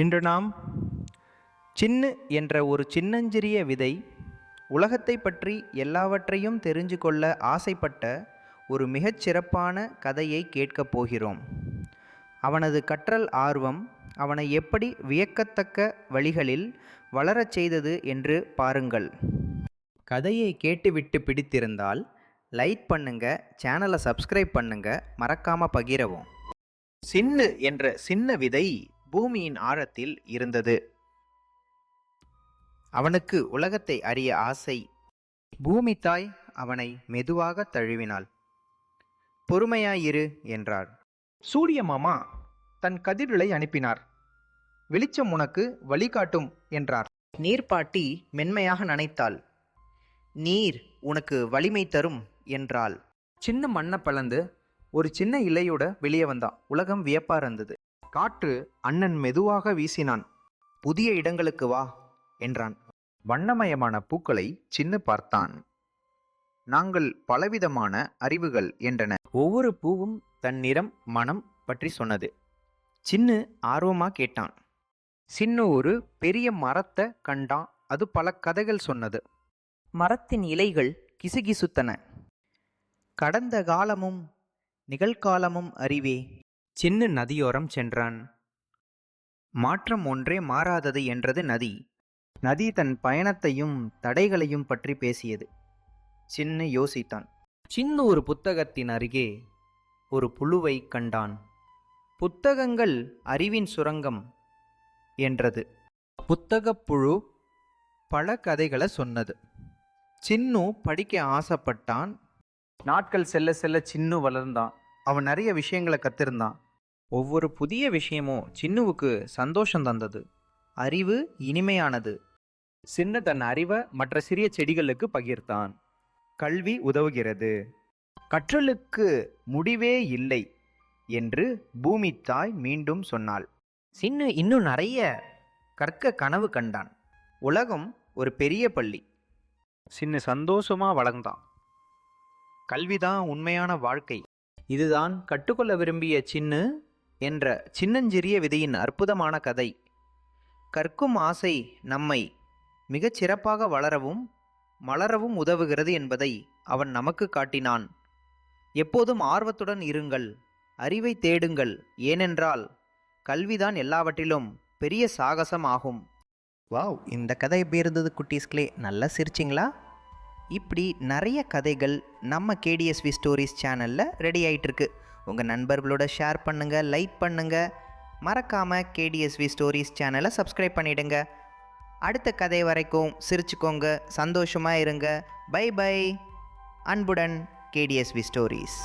இன்று நாம் சின்னு என்ற ஒரு சின்னஞ்சிறிய விதை உலகத்தை பற்றி எல்லாவற்றையும் தெரிஞ்சு கொள்ள ஆசைப்பட்ட ஒரு மிகச் சிறப்பான கதையை கேட்கப் போகிறோம். அவனது கற்றல் ஆர்வம் அவனை எப்படி வியக்கத்தக்க வழிகளில் வளரச் செய்தது என்று பாருங்கள். கதையை கேட்டுவிட்டு பிடித்திருந்தால் லைக் பண்ணுங்க சேனலை சப்ஸ்கிரைப் பண்ணுங்க மறக்காம பகிரவும். சின்னு என்ற சின்ன விதை பூமியின் ஆழத்தில் இருந்தது. அவனுக்கு உலகத்தை அறிய ஆசை. பூமி தாய் அவனை மெதுவாக தழுவினாள். பொறுமையாயிரு என்றார். சூரிய மாமா தன் கதிர்களை அனுப்பினார். வெளிச்சம் உனக்கு வழிகாட்டும் என்றார். நீர்ப்பாட்டி மென்மையாக நனைத்தாள். நீர் உனக்கு வலிமை தரும் என்றாள். சின்ன மண்ணை பழந்து ஒரு சின்ன இலையோட வெளியே வந்தான் உலகம் வியப்பா இருந்தது. காற்று அண்ணன் மெதுவாக வீசினான். புதிய இடங்களுக்கு வா என்றான். வண்ணமயமான பூக்களை சின்ன பார்த்தான். நாங்கள் பலவிதமான அறிவுகள் என்றன. ஒவ்வொரு பூவும் தன் நிறம் மனம் பற்றி சொன்னது. சின்னு ஆர்வமா கேட்டான். சின்னு ஒரு பெரிய மரத்தை கண்டான் அது பல கதைகள் சொன்னது. மரத்தின் இலைகள் கிசுகிசுத்தன. கடந்த காலமும் நிகழ்காலமும் அறிவே. சின்ன நதியோரம் சென்றான். மாற்றம் ஒன்றே மாறாதது என்றது நதி. நதி தன் பயணத்தையும் தடைகளையும் பற்றி பேசியது. சின்ன யோசித்தான். சின்ன ஒரு புத்தகத்தின் அருகே ஒரு புழுவை கண்டான். புத்தகங்கள் அறிவின் சுரங்கம் என்றது. புத்தகப் புழு பல கதைகளை சொன்னது. சின்னு படிக்க ஆசைப்பட்டான். நாட்கள் செல்ல செல்ல சின்னு வளர்ந்தான். அவன் நிறைய விஷயங்களை கத்திருந்தான். ஒவ்வொரு புதிய விஷயமும் சின்னுவுக்கு சந்தோஷம் தந்தது. அறிவு இனிமையானது. சின்ன தன் அறிவை மற்ற சிறிய செடிகளுக்கு பகிர்ந்தான். கல்வி உதவுகிறது. கற்றலுக்கு முடிவே இல்லை என்று பூமி தாய் மீண்டும் சொன்னாள். சின்னு இன்னும் நிறைய கற்க கனவு கண்டான். உலகம் ஒரு பெரிய பள்ளி. சின்ன சந்தோஷமா வளர்ந்தான். கல்விதான் உண்மையான வாழ்க்கை. இதுதான் கற்றுக்கொள்ள விரும்பிய சின்னு என்ற சின்னஞ்சிறிய விதையின் அற்புதமான கதை. கற்கும் ஆசை நம்மை மிகச் சிறப்பாக வளரவும் மலரவும் உதவுகிறது என்பதை அவன் நமக்கு காட்டினான். எப்போதும் ஆர்வத்துடன் இருங்கள் அறிவை தேடுங்கள். ஏனென்றால் கல்விதான் எல்லாவற்றிலும் பெரிய சாகசம் ஆகும் வாவ்! இந்த கதை எப்படி இருந்தது குட்டீஸ்களே? நல்லா சிரிச்சிங்களா? இப்படி நிறைய கதைகள் நம்ம கேடிஎஸ்வி ஸ்டோரிஸ் சேனலில் ரெடி ஆயிட்டிருக்கு. உங்கள் நண்பர்களோட ஷேர் பண்ணுங்கள் லைக் பண்ணுங்கள் மறக்காமல் கேடிஎஸ்வி ஸ்டோரிஸ் சேனலை சப்ஸ்கிரைப் பண்ணிவிடுங்க அடுத்த கதை வரைக்கும் சிரிச்சுக்கோங்க சந்தோஷமாக இருங்க. பை பை அன்புடன் கேடிஎஸ்வி ஸ்டோரிஸ்